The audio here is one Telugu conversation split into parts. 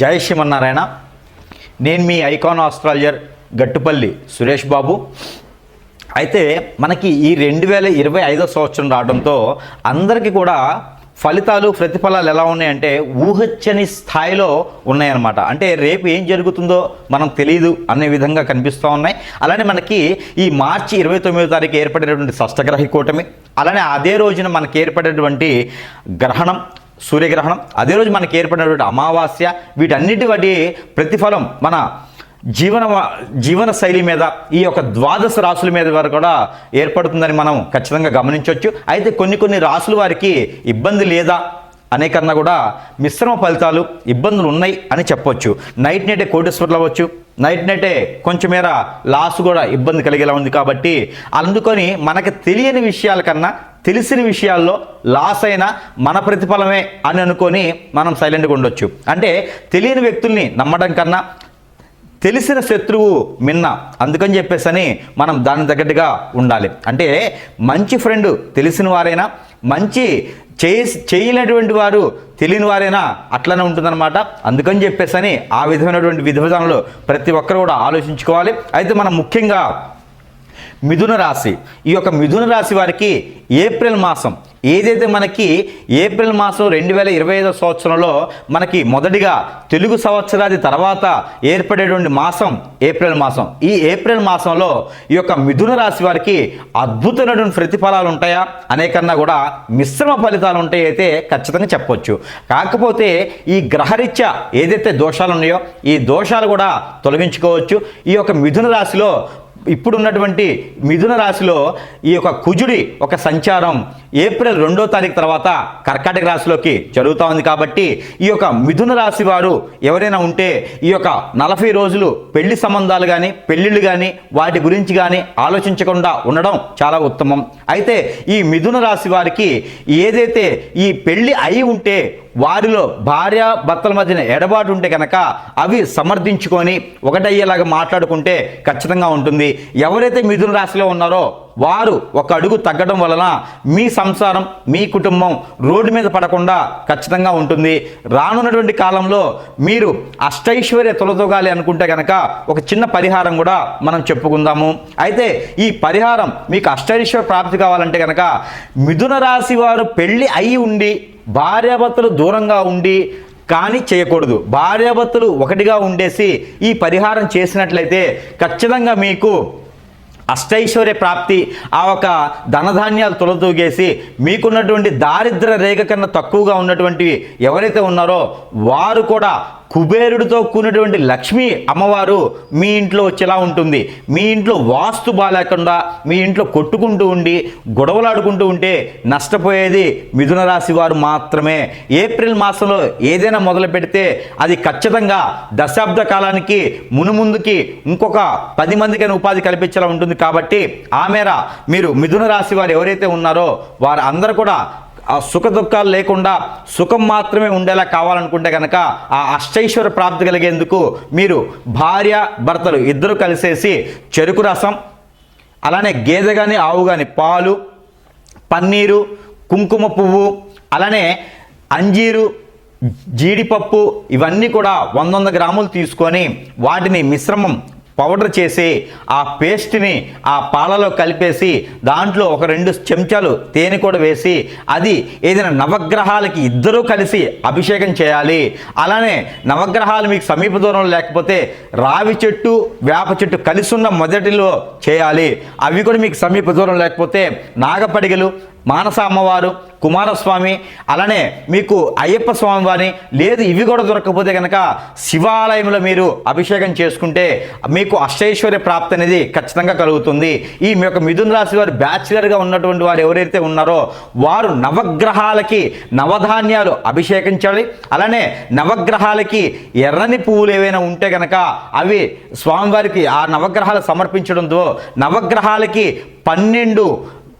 జై శ్రీమన్నారాయణ. నేను మీ ఐకాన్ ఆస్ట్రాలజర్ గట్టుపల్లి సురేష్ బాబు. అయితే మనకి ఈ రెండు వేల ఇరవై ఐదో సంవత్సరం రావడంతో అందరికీ కూడా ఫలితాలు ప్రతిఫలాలు ఎలా ఉన్నాయంటే ఊహచ్చని స్థాయిలో ఉన్నాయన్నమాట. అంటే రేపు ఏం జరుగుతుందో మనం తెలియదు అనే విధంగా కనిపిస్తూ ఉన్నాయి. అలానే మనకి ఈ మార్చి ఇరవై తొమ్మిదో తారీఖు ఏర్పడినటువంటి షష్టగ్రహ కూటమి అలానే అదే రోజున మనకి ఏర్పడేటువంటి గ్రహణం సూర్యగ్రహణం అదే రోజు మనకి ఏర్పడినటువంటి అమావాస్య వీటన్నిటి వాటి ప్రతిఫలం మన జీవన జీవన శైలి మీద ఈ యొక్క ద్వాదశ రాసుల మీద వారు కూడా ఏర్పడుతుందని మనం ఖచ్చితంగా గమనించవచ్చు. అయితే కొన్ని కొన్ని రాసుల వారికి ఇబ్బంది లేదా అనే కన్నా కూడా మిశ్రమ ఫలితాలు ఇబ్బందులు ఉన్నాయి అని చెప్పొచ్చు. నైట్ నైటే కోటేశ్వర్లు అవ్వచ్చు. నైట్ నైటే కొంచెం మేర లాస్ కూడా ఇబ్బంది కలిగేలా ఉంది కాబట్టి అందుకొని మనకు తెలియని విషయాల కన్నా తెలిసిన విషయాల్లో లాస్ అయినా మన ప్రతిఫలమే అని అనుకొని మనం సైలెంట్గా ఉండొచ్చు. అంటే తెలియని వ్యక్తుల్ని నమ్మడం కన్నా తెలిసిన శత్రువు మిన్న అందుకని చెప్పేసని మనం దాని తగ్గట్టుగా ఉండాలి. అంటే మంచి ఫ్రెండ్ తెలిసిన వారైనా మంచి చేయ చేయలేటువంటి వారు తెలియని వారైనా అట్లనే ఉంటుందన్నమాట. అందుకని చెప్పేసని ఆ విధమైనటువంటి విధి విధానంలో ప్రతి ఒక్కరు కూడా ఆలోచించుకోవాలి. అయితే మనం ముఖ్యంగా మిథున రాశి. ఈ యొక్క మిథున రాశి వారికి ఏప్రిల్ మాసం. ఏదైతే మనకి ఏప్రిల్ మాసం రెండు వేల ఇరవై ఐదో సంవత్సరంలో మనకి మొదటిగా తెలుగు సంవత్సరాది తర్వాత ఏర్పడేటువంటి మాసం ఏప్రిల్ మాసం. ఈ ఏప్రిల్ మాసంలో ఈ యొక్క మిథున రాశి వారికి అద్భుతమైనటువంటి ప్రతిఫలాలు ఉంటాయా? అనేకన్నా కూడా మిశ్రమ ఫలితాలు ఉంటాయి అయితే ఖచ్చితంగా చెప్పొచ్చు. కాకపోతే ఈ గ్రహరీత్యా ఏదైతే దోషాలు ఉన్నాయో ఈ దోషాలు కూడా తొలగించుకోవచ్చు. ఈ యొక్క మిథున రాశిలో ఇప్పుడు ఉన్నటువంటి మిథున రాశిలో ఈ యొక్క కుజుడి ఒక సంచారం ఏప్రిల్ రెండో తారీఖు తర్వాత కర్కాటక రాశిలోకి జరుగుతూ ఉంది కాబట్టి ఈ యొక్క మిథున రాశి వారు ఎవరైనా ఉంటే ఈ యొక్క నలభై రోజులు పెళ్ళి సంబంధాలు కానీ పెళ్ళిళ్ళు కానీ వాటి గురించి కానీ ఆలోచించకుండా ఉండడం చాలా ఉత్తమం. అయితే ఈ మిథున రాశి వారికి ఏదైతే ఈ పెళ్ళి అయి ఉంటే వారిలో భార్య భర్తల మధ్యన ఎడబాటు ఉంటే కనుక అవి సమర్థించుకొని ఒకటయ్యేలాగా మాట్లాడుకుంటే ఖచ్చితంగా ఉంటుంది. ఎవరైతే మిథున రాశిలో ఉన్నారో వారు ఒక అడుగు తగ్గడం వలన మీ సంసారం మీ కుటుంబం రోడ్డు మీద పడకుండా ఖచ్చితంగా ఉంటుంది. రానున్నటువంటి కాలంలో మీరు అష్టైశ్వర్య తొలతొగాలి అనుకుంటే కనుక ఒక చిన్న పరిహారం కూడా మనం చెప్పుకుందాము. అయితే ఈ పరిహారం మీకు అష్టైశ్వర్య ప్రాప్తి కావాలంటే కనుక మిథున రాశి వారు పెళ్ళి అయి ఉండి భార్యాభర్తలు దూరంగా ఉండి కానీ చేయకూడదు. భార్యాభర్తలు ఒకటిగా ఉండేసి ఈ పరిహారం చేసినట్లయితే ఖచ్చితంగా మీకు అష్టైశ్వర్య ప్రాప్తి ఆ ఒక ధనధాన్యాలు తొలతూగేసి మీకున్నటువంటి దారిద్ర రేఖ కన్నా తక్కువగా ఉన్నటువంటి ఎవరైతే ఉన్నారో వారు కూడా కుబేరుడితో కూడినటువంటి లక్ష్మి అమ్మవారు మీ ఇంట్లో వచ్చేలా ఉంటుంది. మీ ఇంట్లో వాస్తు బాగాలేకుండా మీ ఇంట్లో కొట్టుకుంటూ ఉండి గొడవలాడుకుంటూ ఉంటే నష్టపోయేది మిథున రాశి వారు మాత్రమే. ఏప్రిల్ మాసంలో ఏదైనా మొదలు పెడితే అది ఖచ్చితంగా దశాబ్ద కాలానికి మునుముందుకి ఇంకొక పది మందికైనా ఉపాధి కల్పించేలా ఉంటుంది. కాబట్టి ఆ మేర మీరు మిథున రాశి వారు ఎవరైతే ఉన్నారో వారు అందరూ కూడా ఆ సుఖ దుఃఖాలు లేకుండా సుఖం మాత్రమే ఉండేలా కావాలనుకుంటే కనుక ఆ అష్టైశ్వర ప్రాప్తి కలిగేందుకు మీరు భార్య భర్తలు ఇద్దరు కలిసేసి చెరుకు రసం అలానే గేదె కానీ ఆవు కానీ పాలు పన్నీరు కుంకుమ పువ్వు అలానే అంజీరు జీడిపప్పు ఇవన్నీ కూడా వంద వంద గ్రాములు తీసుకొని వాటిని మిశ్రమం పౌడర్ చేసి ఆ పేస్ట్ని ఆ పాలలో కలిపేసి దాంట్లో ఒక రెండు చెంచాలు తేనె కూడా వేసి అది ఏదైనా నవగ్రహాలకి ఇద్దరూ కలిసి అభిషేకం చేయాలి. అలానే నవగ్రహాలు మీకు సమీప దూరంలో లేకపోతే రావి చెట్టు వేప చెట్టు కలిసి ఉన్న మొదటిలో చేయాలి. అవి కూడా మీకు సమీప దూరం లేకపోతే నాగపడిగలు మానస అమ్మవారు కుమారస్వామి అలానే మీకు అయ్యప్ప స్వామి వారిని లేదు ఇవి కూడా దొరకకపోతే కనుక శివాలయంలో మీరు అభిషేకం చేసుకుంటే మీకు అష్టైశ్వర్య ప్రాప్తి అనేది ఖచ్చితంగా కలుగుతుంది. ఈ మీ యొక్క మిథున రాశి వారు బ్యాచిలర్గా ఉన్నటువంటి వారు ఎవరైతే ఉన్నారో వారు నవగ్రహాలకి నవధాన్యాలు అభిషేకించాలి. అలానే నవగ్రహాలకి ఎర్రని పువ్వులు ఏవైనా ఉంటే కనుక అవి స్వామివారికి ఆ నవగ్రహాలు సమర్పించడంతో నవగ్రహాలకి పన్నెండు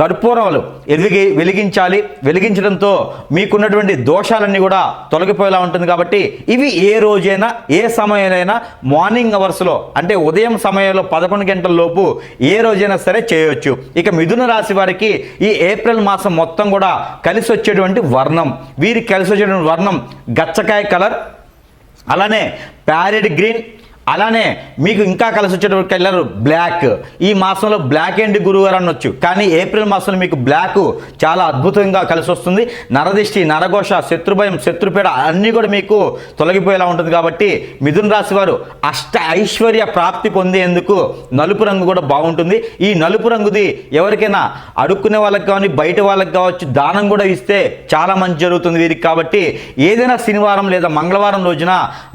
కర్పూరాలు ఎదిగి వెలిగించాలి. వెలిగించడంతో మీకున్నటువంటి దోషాలన్నీ కూడా తొలగిపోయేలా ఉంటుంది కాబట్టి ఇవి ఏ రోజైనా ఏ సమయంలో మార్నింగ్ అవర్స్లో అంటే ఉదయం సమయంలో పదకొండు గంటల లోపు ఏ రోజైనా సరే చేయొచ్చు. ఇక మిథున రాశి వారికి ఈ ఏప్రిల్ మాసం మొత్తం కూడా కలిసి వచ్చేటువంటి వర్ణం. వీరికి కలిసి వచ్చేటువంటి వర్ణం గచ్చకాయ కలర్ అలానే ప్యారెడ్ గ్రీన్ అలానే మీకు ఇంకా కలిసి వచ్చేటప్పుడు కలర్ బ్లాక్. ఈ మాసంలో బ్లాక్ అండ్ గురువారు అనొచ్చు. కానీ ఏప్రిల్ మాసంలో మీకు బ్లాక్ చాలా అద్భుతంగా కలిసి వస్తుంది నరదిష్టి నరఘోష శత్రుభయం శత్రుపీడ అన్నీ కూడా మీకు తొలగిపోయేలా ఉంటుంది కాబట్టి మిథున రాశి వారు అష్ట ఐశ్వర్య ప్రాప్తి పొందేందుకు నలుపు రంగు కూడా బాగుంటుంది. ఈ నలుపు రంగుది ఎవరికైనా అడుక్కునే వాళ్ళకి కానీ బయట వాళ్ళకి కావచ్చు దానం కూడా ఇస్తే చాలా మంచి జరుగుతుంది వీరికి కాబట్టి ఏదైనా శనివారం లేదా మంగళవారం రోజున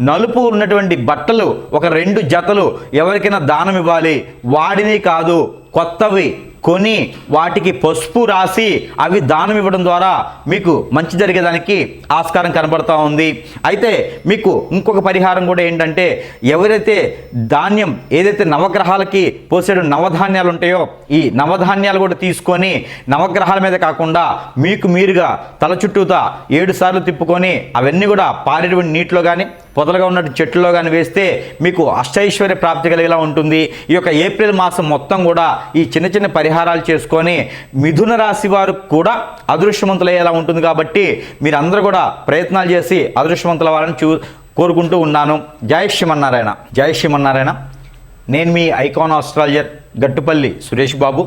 నలుపు ఉన్నటువంటి బట్టలు ఒక రెండు జతలు ఎవరికైనా దానం ఇవ్వాలి. వాడిని కాదు కొత్తవి కొని వాటికి పసుపు రాసి అవి దానం ఇవ్వడం ద్వారా మీకు మంచి జరిగేదానికి ఆస్కారం కనబడుతూ ఉంది. అయితే మీకు ఇంకొక పరిహారం కూడా ఏంటంటే ఎవరైతే ధాన్యం ఏదైతే నవగ్రహాలకి పోసేడు నవధాన్యాలు ఉంటాయో ఈ నవధాన్యాలు కూడా తీసుకొని నవగ్రహాల మీద కాకుండా మీకు మీరుగా తల చుట్టూతా ఏడు సార్లు తిప్పుకొని అవన్నీ కూడా పారేటువంటి నీటిలో కానీ పొదలుగా ఉన్న చెట్టులో కానీ వేస్తే మీకు అష్టైశ్వర్య ప్రాప్తి కలిగేలా ఉంటుంది. ఈ యొక్క ఏప్రిల్ మాసం మొత్తం కూడా ఈ చిన్న చిన్న పరిహారాలు చేసుకొని మిథున రాశి వారు కూడా అదృష్టవంతులయ్యేలా ఉంటుంది కాబట్టి మీరందరూ కూడా ప్రయత్నాలు చేసి అదృష్టవంతుల వారని చూ కోరుకుంటూ ఉన్నాను. జై శ్రీమన్నారాయణ. జై శ్రీమన్నారాయణ. నేను మీ ఐకాన్ ఆస్ట్రాలజర్ గట్టుపల్లి సురేష్ బాబు.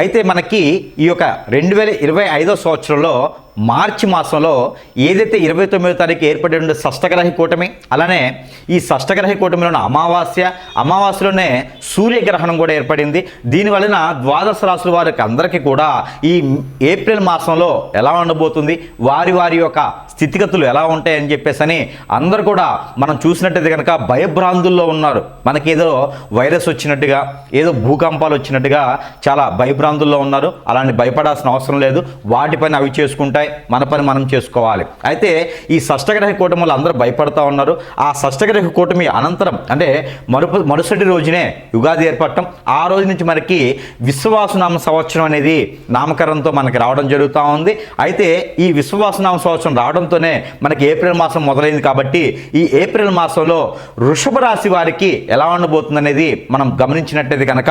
అయితే మనకి ఈ యొక్క రెండు వేల ఇరవై ఐదో సంవత్సరంలో మార్చి మాసంలో ఏదైతే ఇరవై తొమ్మిదో తారీఖు ఏర్పడి ఉండే షష్టగ్రహి కూటమి అలానే ఈ షష్టగ్రహి కూటమిలోని అమావాస్య అమావాస్యలోనే సూర్యగ్రహణం కూడా ఏర్పడింది. దీనివలన ద్వాదశ రాశుల వారికి అందరికీ కూడా ఈ ఏప్రిల్ మాసంలో ఎలా ఉండబోతుంది వారి వారి యొక్క స్థితిగతులు ఎలా ఉంటాయని చెప్పేసి అని అందరు కూడా మనం చూసినట్టయితే కనుక భయభ్రాంతుల్లో ఉన్నారు. మనకి ఏదో వైరస్ వచ్చినట్టుగా ఏదో భూకంపాలు వచ్చినట్టుగా చాలా భయభ్రాంతుల్లో ఉన్నారు. అలాంటి భయపడాల్సిన అవసరం లేదు. వాటి పని అవి చేసుకుంటాయి. మన పని మనం చేసుకోవాలి. అయితే ఈ షష్టగ్రహ కూటమిలో అందరూ భయపడతా ఉన్నారు. ఆ షష్టగ్రహ కూటమి అనంతరం అంటే మరుపు మరుసటి రోజునే ఉగాది ఏర్పడటం. ఆ రోజు నుంచి మనకి విశ్వాసనామ సంవత్సరం అనేది నామకరణంతో మనకి రావడం జరుగుతూ ఉంది. అయితే ఈ విశ్వాసనామ సంవత్సరం రావడంతోనే మనకి ఏప్రిల్ మాసం మొదలైంది కాబట్టి ఈ ఏప్రిల్ మాసంలో వృషభ రాశి వారికి ఎలా ఉండబోతుంది అనేది మనం గమనించినట్టయితే కనుక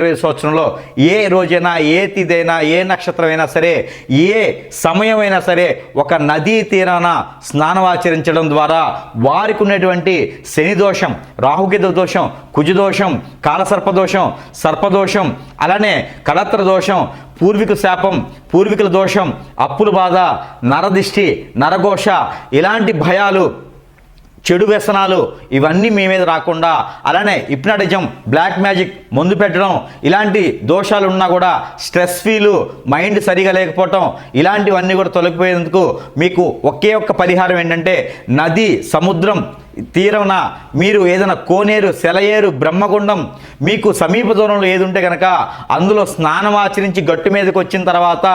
ఇరవై సంవత్సరంలో ఏ రోజైనా ఏ తిథైనా ఏ నక్షత్రమైనా సరే ఏ సమయమైనా సరే ఒక నదీ తీరాన స్నానం ఆచరించడం ద్వారా వారికి ఉన్నటువంటి శని దోషం రాహుకేతు దోషం కుజదోషం కాలసర్పదోషం సర్పదోషం అలానే కళత్ర దోషం పూర్వీకుల శాపం పూర్వీకుల దోషం అప్పుల బాధ నరదిష్టి నరఘోష ఇలాంటి భయాలు చెడు వ్యసనాలు ఇవన్నీ మీ మీద రాకుండా అలానే హిప్నాటిజం బ్లాక్ మ్యాజిక్ మందు పెట్టడం ఇలాంటి దోషాలు ఉన్నా కూడా స్ట్రెస్ ఫీలు మైండ్ సరిగా లేకపోవటం ఇలాంటివన్నీ కూడా తొలగిపోయేందుకు మీకు ఒకే ఒక్క పరిహారం ఏంటంటే నది సముద్రం తీరమున మీరు ఏదైనా కోనేరు సెలయేరు బ్రహ్మగుండం మీకు సమీప దూరంలో ఏది ఉంటే కనుక అందులో స్నానం ఆచరించి గట్టు మీదకి వచ్చిన తర్వాత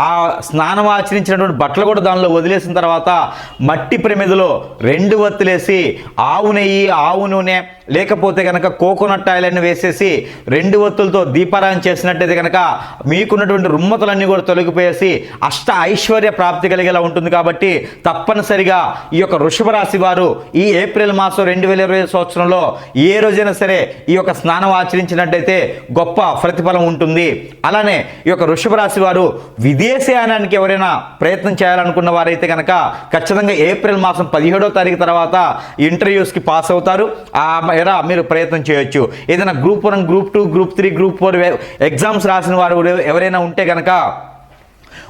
ఆ స్నానం ఆచరించినటువంటి బట్టలు కూడా దానిలో వదిలేసిన తర్వాత మట్టి ప్రమిదలో రెండు వత్తులేసి ఆవు నెయ్యి ఆవు నూనె లేకపోతే కనుక కోకోనట్ ఆయిల్ వేసేసి రెండు వత్తులతో దీపారాయణ చేసినట్టయితే కనుక మీకున్నటువంటి రుమ్మతులన్నీ కూడా తొలగిపోయేసి అష్ట ఐశ్వర్య ప్రాప్తి కలిగేలా ఉంటుంది కాబట్టి తప్పనిసరిగా ఈ యొక్క వృషభ రాశి వారు ఈ ఏప్రిల్ ఏప్రిల్ మాసం రెండు వేల ఇరవై సంవత్సరంలో ఏ రోజైనా సరే ఈ యొక్క స్నానం ఆచరించినట్టయితే గొప్ప ప్రతిఫలం ఉంటుంది. అలానే ఈ యొక్క వృషభ రాశి వారు విదేశయానానికి ఎవరైనా ప్రయత్నం చేయాలనుకున్న వారైతే కనుక ఖచ్చితంగా ఏప్రిల్ మాసం పదిహేడో తారీఖు తర్వాత ఇంటర్వ్యూస్కి పాస్ అవుతారు. ఆ మీరు ప్రయత్నం చేయొచ్చు. ఏదైనా group one group two group three group four exams రాసిన వారు ఎవరైనా ఉంటే కనుక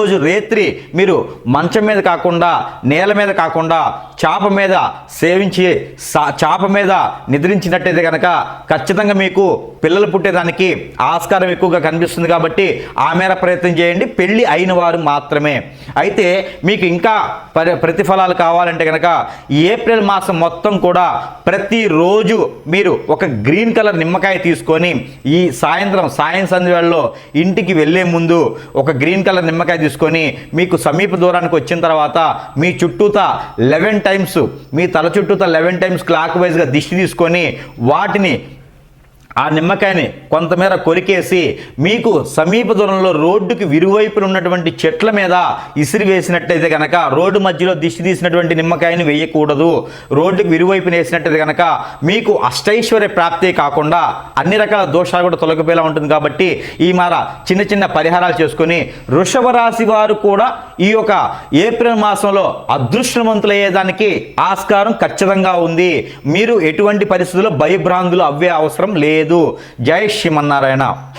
రోజు రేత్రి మీరు మంచం మీద కాకుండా నేల మీద కాకుండా చాప మీద సేవించి సా- చాప మీద నిద్రించినట్టయితే కనుక ఖచ్చితంగా మీకు పిల్లలు పుట్టేదానికి ఆస్కారం ఎక్కువగా కనిపిస్తుంది కాబట్టి ఆ మేర ప్రయత్నం చేయండి. పెళ్ళి అయిన వారు మాత్రమే. అయితే మీకు ఇంకా ప్రతిఫలాలు కావాలంటే కనుక ఏప్రిల్ మాసం మొత్తం కూడా ప్రతిరోజు మీరు ఒక గ్రీన్ కలర్ నిమ్మకాయ తీసుకొని ఈ సాయంత్రం సాయం సంధ్యలో ఇంటికి వెళ్ళే ముందు ఒక గ్రీన్ కలర్ నిమ్మకాయ తీసుకొని మీకు సమీప దూరానికి వచ్చిన తర్వాత మీ చుట్టూతా లెవెన్ టైమ్స్ మీ తల చుట్టూత లెవెన్ టైమ్స్ క్లాక్ వైజ్గా దిష్టి తీసుకొని వాటిని ఆ నిమ్మకాయని కొంతమేర కొరికేసి మీకు సమీప దూరంలో రోడ్డుకి విరువైపున ఉన్నటువంటి చెట్ల మీద ఇసిరి వేసినట్టయితే కనుక రోడ్డు మధ్యలో దిష్టి తీసినటువంటి నిమ్మకాయని వేయకూడదు. రోడ్డుకి విరువైపున వేసినట్టయితే కనుక మీకు అష్టైశ్వర్య ప్రాప్తే కాకుండా అన్ని రకాల దోషాలు కూడా తొలగిపోయేలా ఉంటుంది కాబట్టి ఈ మార చిన్న చిన్న పరిహారాలు చేసుకొని వృషభ రాశి వారు కూడా ఈ యొక్క ఏప్రిల్ మాసంలో అదృష్టవంతులయ్యేదానికి ఆస్కారం ఖచ్చితంగా ఉంది. మీరు ఎటువంటి పరిస్థితుల్లో భయభ్రాంతులు అవ్వే అవసరం లేదు. లేదు. జై శ్రీమన్నారాయణ.